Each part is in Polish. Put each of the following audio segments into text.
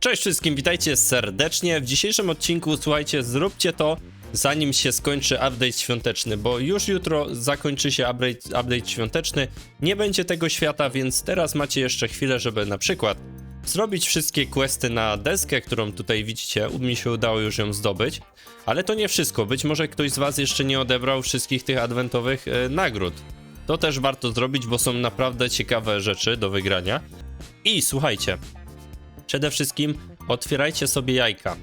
Cześć wszystkim, witajcie serdecznie. W dzisiejszym odcinku, słuchajcie, zróbcie to zanim się skończy update świąteczny, bo już jutro zakończy się update, update świąteczny. Nie będzie tego świata, więc teraz macie jeszcze chwilę, żeby na przykład zrobić wszystkie questy na deskę, którą tutaj widzicie. Mi się udało już ją zdobyć, ale to nie wszystko. Być może ktoś z was jeszcze nie odebrał wszystkich tych adwentowych e, nagród. To też warto zrobić, bo są naprawdę ciekawe rzeczy do wygrania. I słuchajcie, przede wszystkim otwierajcie sobie jajka,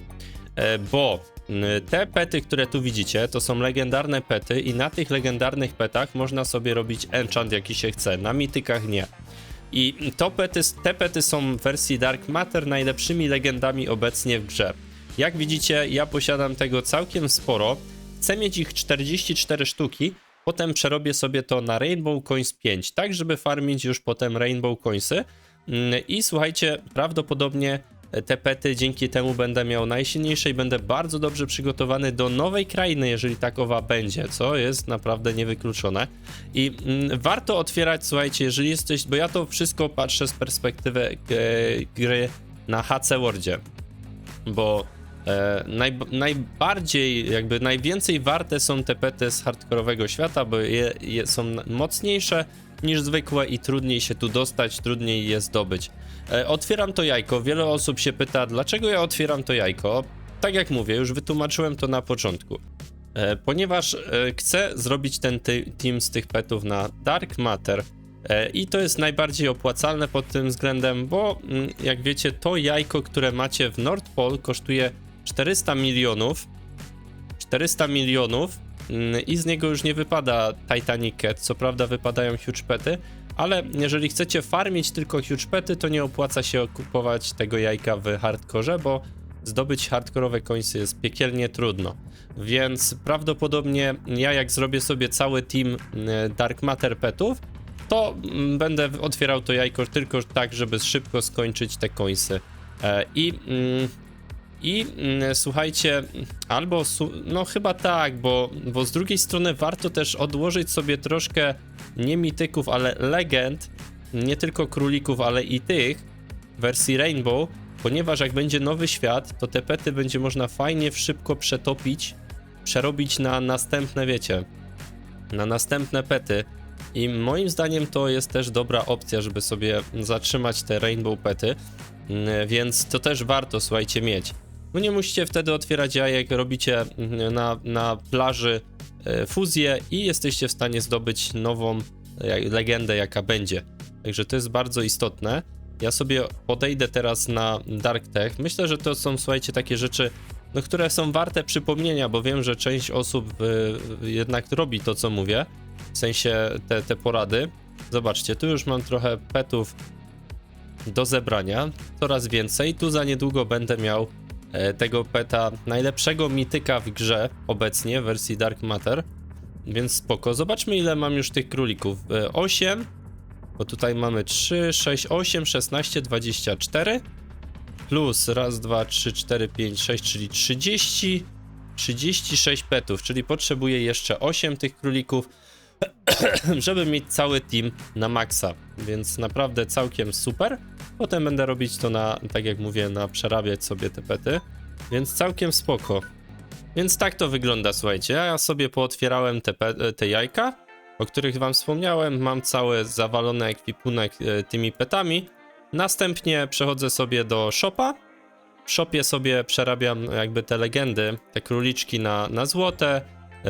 e, bo te pety, które tu widzicie, to są legendarne pety i na tych legendarnych petach można sobie robić enchant jaki się chce, na mitykach nie. I to pety, te pety są w wersji Dark Matter najlepszymi legendami obecnie w grze. Jak widzicie, ja posiadam tego całkiem sporo. Chcę mieć ich 44 sztuki, potem przerobię sobie to na Rainbow Coins 5, tak żeby farmić już potem Rainbow Coinsy. I słuchajcie, prawdopodobnie te pety dzięki temu będę miał najsilniejsze i będę bardzo dobrze przygotowany do nowej krainy, jeżeli takowa będzie, co jest naprawdę niewykluczone. I mm, warto otwierać, słuchajcie, jeżeli jesteś, bo ja to wszystko patrzę z perspektywy e, gry na HC Wordzie, bo e, naj, najbardziej, jakby najwięcej warte są te pety z hardkorowego świata, bo je, je są mocniejsze niż zwykłe i trudniej się tu dostać, trudniej je zdobyć. E, otwieram to jajko. Wiele osób się pyta, dlaczego ja otwieram to jajko. Tak jak mówię, już wytłumaczyłem to na początku. E, ponieważ e, chcę zrobić ten team z tych petów na Dark Matter. E, I to jest najbardziej opłacalne pod tym względem, bo mm, jak wiecie, to jajko, które macie w Nord Pole kosztuje 400 milionów. 400 milionów mm, i z niego już nie wypada Titanic Cat, co prawda wypadają huge pety, ale jeżeli chcecie farmić tylko huge pety, to nie opłaca się kupować tego jajka w hardkorze, bo zdobyć hardkorowe końce jest piekielnie trudno. Więc prawdopodobnie ja jak zrobię sobie cały team y, Dark Matter petów, to mm, będę otwierał to jajko tylko tak, żeby szybko skończyć te końsy. E, I mm, i mm, słuchajcie, albo su- no chyba tak, bo, bo z drugiej strony warto też odłożyć sobie troszkę nie mityków, ale legend, nie tylko królików, ale i tych wersji Rainbow, ponieważ jak będzie nowy świat, to te pety będzie można fajnie szybko przetopić, przerobić na następne, wiecie, na następne pety. I moim zdaniem to jest też dobra opcja, żeby sobie zatrzymać te Rainbow pety, Mm, więc to też warto, słuchajcie, mieć. No nie musicie wtedy otwierać jajek, robicie mm, na, na plaży e, fuzję i jesteście w stanie zdobyć nową e, legendę, jaka będzie. Także to jest bardzo istotne. Ja sobie podejdę teraz na Dark Tech. Myślę, że to są, słuchajcie, takie rzeczy, no, które są warte przypomnienia, bo wiem, że część osób y, jednak robi to, co mówię. W sensie te, te porady. Zobaczcie, tu już mam trochę petów do zebrania. Coraz więcej. Tu za niedługo będę miał tego peta najlepszego mityka w grze obecnie w wersji Dark Matter. Więc spoko. Zobaczmy ile mam już tych królików. E, 8, bo tutaj mamy 3, 6, 8, 16, 24 plus raz, dwa, trzy, cztery, pięć, sześć, czyli 30, 36 petów, czyli potrzebuję jeszcze 8 tych królików, żeby mieć cały team na maksa, więc naprawdę całkiem super. Potem będę robić to na, tak jak mówię, na przerabiać sobie te pety, więc całkiem spoko. Więc tak to wygląda, słuchajcie. Ja sobie pootwierałem te, te jajka, o których wam wspomniałem. Mam cały zawalony ekwipunek e, tymi petami. Następnie przechodzę sobie do shopa. W shopie sobie przerabiam jakby te legendy, te króliczki na, na złote,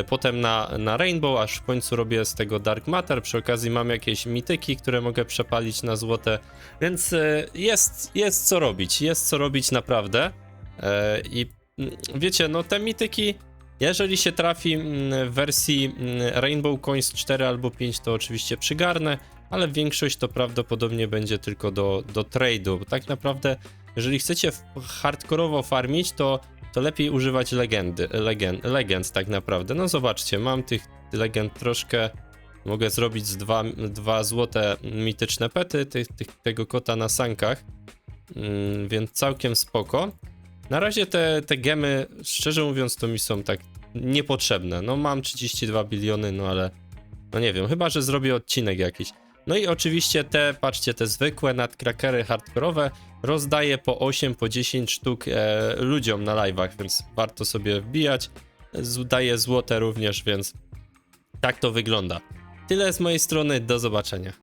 potem na, na rainbow, aż w końcu robię z tego dark matter. Przy okazji mam jakieś mityki, które mogę przepalić na złote, więc e, jest, jest co robić, jest co robić naprawdę. E, I mm, wiecie, no te mityki, jeżeli się trafi mm, w wersji mm, Rainbow Coins 4 albo 5, to oczywiście przygarnę, ale większość to prawdopodobnie będzie tylko do, do trade'u. Tak naprawdę, jeżeli chcecie hardkorowo farmić, to, to lepiej używać legendy, legend, legend tak naprawdę. No zobaczcie, mam tych legend troszkę. Mogę zrobić z dwa, dwa złote mityczne pety tych, tych, tego kota na sankach, mm, więc całkiem spoko. Na razie te, te gemy, szczerze mówiąc, to mi są tak niepotrzebne. No mam 32 biliony, no ale no nie wiem, chyba że zrobię odcinek jakiś. No i oczywiście te, patrzcie, te zwykłe nadkrakery hardkorowe rozdaję po 8, po 10 sztuk e, ludziom na live'ach, więc warto sobie wbijać. Z- Daję złote również, więc tak to wygląda. Tyle z mojej strony, do zobaczenia.